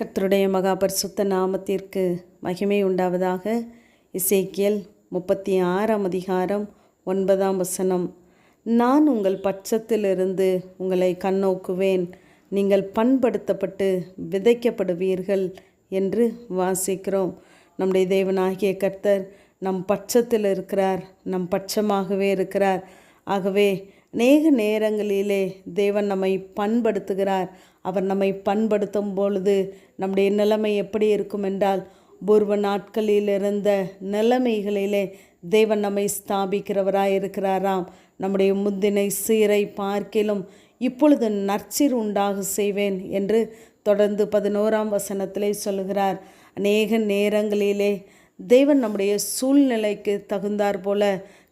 கர்த்தருடைய மகாபரிசுத்த நாமத்திற்கு மகிமை உண்டாவதாக. இசைக்கியல் முப்பத்தி ஆறாம் அதிகாரம் ஒன்பதாம் வசனம். நான் உங்கள் பட்சத்திலிருந்து உங்களை கண்ணோக்குவேன். நீங்கள் பண்படுத்தப்பட்டு விதைக்கப்படுவீர்கள் என்று வாசிக்கிறோம். நம்முடைய தேவனாகிய கர்த்தர் நம் பட்சத்தில் இருக்கிறார் நம் பட்சமாகவே இருக்கிறார். ஆகவே அநேக நேரங்களிலே தேவன் நம்மை பண்படுத்துகிறார். அவர் நம்மை பண்படுத்தும் பொழுது நம்முடைய நிலைமை எப்படி இருக்கும் என்றால் பூர்வ நாட்களில் இருந்த நிலைமைகளிலே தேவன் நம்மை ஸ்தாபிக்கிறவராய் இருக்கிறாராம். நம்முடைய முந்தினை சீரை பார்க்கிலும் இப்பொழுது நற்சீர் உண்டாக செய்வேன் என்று தொடர்ந்து பதினோராம் வசனத்திலே சொல்கிறார் அநேக நேரங்களிலே தேவன் நம்முடைய சூழ்நிலைக்கு தகுந்தாற் போல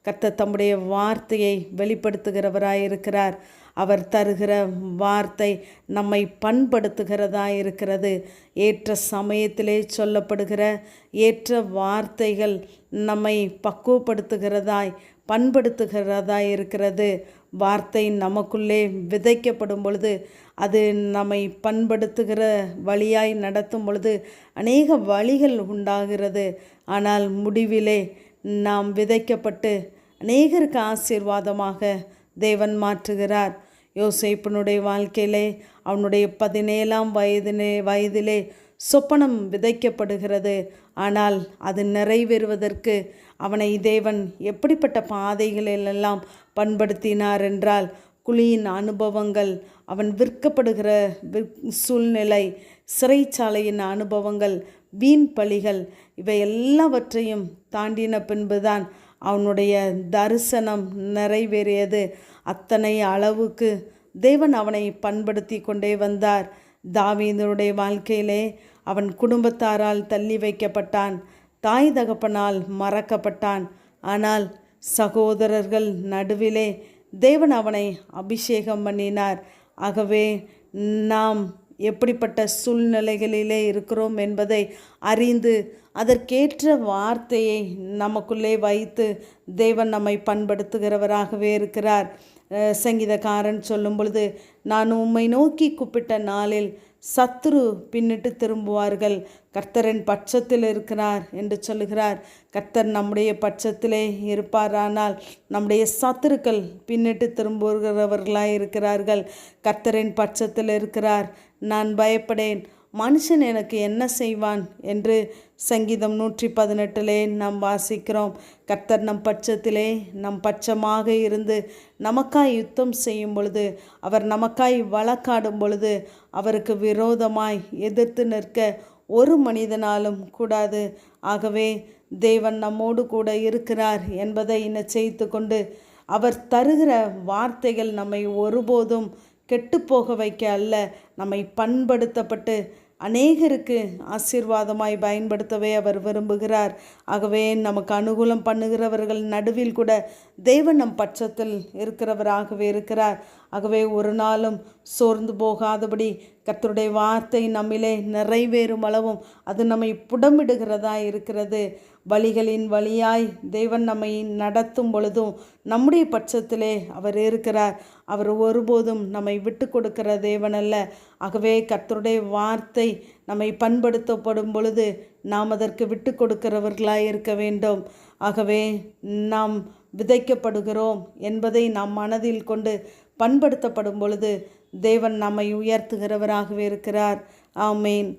கத்த தம்முடைய வார்த்தையை வெளிப்படுத்துகிறவராயிருக்கிறார். அவர் தருகிற வார்த்தை நம்மை பண்படுத்துகிறதா இருக்கிறது ஏற்ற சமயத்திலே சொல்லப்படுகிற ஏற்ற வார்த்தைகள் நம்மை பக்குவப்படுத்துகிறதாய் பண்படுத்துகிறதா இருக்கிறது வார்த்தை நமக்குள்ளே விதைக்கப்படும் பொழுது அது நம்மை பண்படுத்துகிற வழியாய் நடத்தும் பொழுது அநேக வழிகள் உண்டாகிறது. ஆனால் முடிவிலே நாம் விதைக்கப்பட்டு அநேகருக்கு ஆசீர்வாதமாக தேவன் மாற்றுகிறார். யோசேப்பனுடைய வாழ்க்கையிலே அவனுடைய பதினேழாம் வயதினே வயதிலே சொப்பனம் விதைக்கப்படுகிறது. ஆனால் அது நிறைவேறுவதற்கு அவனை தேவன் எப்படிப்பட்ட பாதைகளிலெல்லாம் பண்படுத்தினார் என்றால் குழியின் அனுபவங்கள் அவன் விற்கப்படுகிற சூழ்நிலை சிறைச்சாலையின் அனுபவங்கள் வீண் பழிகள் இவை எல்லாவற்றையும் தாண்டின பின்புதான் அவனுடைய தரிசனம் நிறைவேறியது. அத்தனை அளவுக்கு தேவன் அவனை பண்படுத்தி கொண்டே வந்தார். தாவீதனுடைய வாழ்க்கையிலே அவன் குடும்பத்தாரால் தள்ளி வைக்கப்பட்டான். தாய் தகப்பனால் மறக்கப்பட்டான். ஆனால் சகோதரர்கள் நடுவிலே தேவன் அவனை அபிஷேகம் பண்ணினார். ஆகவே நாம் எப்படிப்பட்ட சூழ்நிலைகளிலே இருக்கிறோம் என்பதை அறிந்து அதற்கேற்ற வார்த்தையை நமக்குள்ளே வைத்து தேவன் நம்மை பண்படுத்துகிறவராகவே இருக்கிறார். சங்கீதக்காரன் சொல்லும் பொழுது நான் உம்மை நோக்கி கூப்பிட்ட நாளில் சத்துரு பின்னிட்டு திரும்புவார்கள். கர்த்தரின் பட்சத்தில் இருக்கிறார் என்று சொல்லுகிறார். கர்த்தர் நம்முடைய பட்சத்திலே இருப்பாரானால் நம்முடைய சத்துருக்கள் பின்னிட்டு திரும்புகிறவர்களாய் இருக்கிறார்கள் கர்த்தரின் பட்சத்தில் இருக்கிறார். நான் பயப்படேன். மனுஷன் எனக்கு என்ன செய்வான் என்று சங்கீதம் நூற்றி பதினெட்டிலே நாம் வாசிக்கிறோம். கர்த்தர் நம் பட்சத்திலே நம் பட்சமாக இருந்து நமக்காய் யுத்தம் செய்யும் பொழுது அவர் நமக்காய் வழக்காடும் பொழுது அவருக்கு விரோதமாய் எதிர்த்து நிற்க ஒரு மனிதனாலும் கூடாது. ஆகவே தேவன் நம்மோடு கூட இருக்கிறார் என்பதை நிச்சயித்து கொண்டு அவர் தருகிற வார்த்தைகள் நம்மை ஒருபோதும் கெட்டுப்போக வைக்க அல்ல. நம்மை பண்படுத்தப்பட்டு அநேகருக்கு ஆசீர்வாதமாய் பயன்படுத்தவே அவர் விரும்புகிறார். ஆகவே நமக்கு அனுகூலம் பண்ணுகிறவர்கள் நடுவில் கூட தேவன் நம் பட்சத்தில் இருக்கிறவராகவே இருக்கிறார். ஆகவே ஒரு நாளும் சோர்ந்து போகாதபடி கர்த்தருடைய வார்த்தை நம்மிலே நிறைவேறும் அளவும் அது நம்மை புடமிடுகிறதா இருக்கிறது. வழிகளின் வழியாய் தேவன் நம்மை நடத்தும் பொழுதும் நம்முடைய பட்சத்திலே அவர் இருக்கிறார். அவர் ஒருபோதும் நம்மை விட்டு கொடுக்கிற தேவன் அல்ல ஆகவே கர்த்தருடைய வார்த்தை நம்மை பண்படுத்தப்படும் பொழுது நாம் அதற்கு விட்டு கொடுக்கிறவர்களாய் இருக்க வேண்டும். ஆகவே நாம் விதைக்கப்படுகிறோம் என்பதை நாம் மனதில் கொண்டு பண்படுத்தப்படும் பொழுது தேவன் நம்மை உயர்த்துகிறவராகவே இருக்கிறார். ஆமேன்.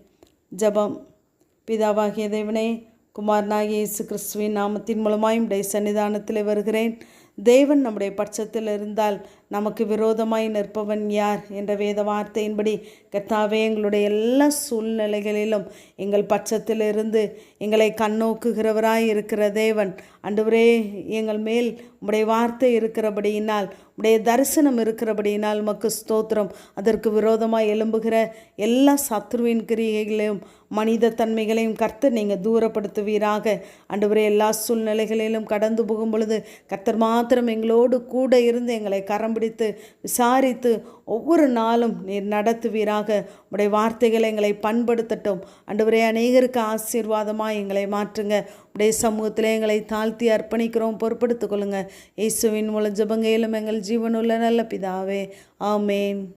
ஜபம். பிதாவாகிய தேவனே குமாரனாகிய இயேசு கிறிஸ்துவின் நாமத்தின் மூலமாயும் உடைய சன்னிதானத்தில் வருகிறேன். தேவன் நம்முடைய பட்சத்தில் இருந்தால் நமக்கு விரோதமாய் நிற்பவன் யார் என்ற வேத வார்த்தையின்படி கத்தாவே எங்களுடைய எல்லா சூழ்நிலைகளிலும் எங்கள் பட்சத்தில் இருந்து எங்களை கண்ணோக்குகிறவராய் இருக்கிற தேவன். அன்றுவரே எங்கள் மேல் உடைய வார்த்தை இருக்கிறபடியினால் உடைய தரிசனம் இருக்கிறபடியினால் மக்கு ஸ்தோத்திரம். அதற்கு விரோதமாக எழும்புகிற எல்லா சத்ருவின் கிரியைகளையும் மனித தன்மைகளையும் கர்த்தர் நீங்கள் தூரப்படுத்துவீராக. அன்றுவரே எல்லா சூழ்நிலைகளிலும் கடந்து போகும் பொழுது கர்த்தர் மாத்திரம் எங்களோடு கூட இருந்து எங்களை கரம்பிடி பிடித்து விசாரித்து ஒவ்வொரு நாளும் நீர் நடத்துவீராக. உடைய வார்த்தைகளை எங்களை பண்படுத்தட்டும். அன்றுவரே அநேகருக்கு ஆசீர்வாதமாக எங்களை மாற்றுங்க. உடைய சமூகத்தில் எங்களை தாழ்த்தி அர்ப்பணிக்கிறோம். பொறுப்படுத்திக் கொள்ளுங்க. இயேசுவின் மூலம் ஜபங்கையிலும் எங்கள் ஜீவனுள்ள நல்ல பிதாவே. ஆமேன்.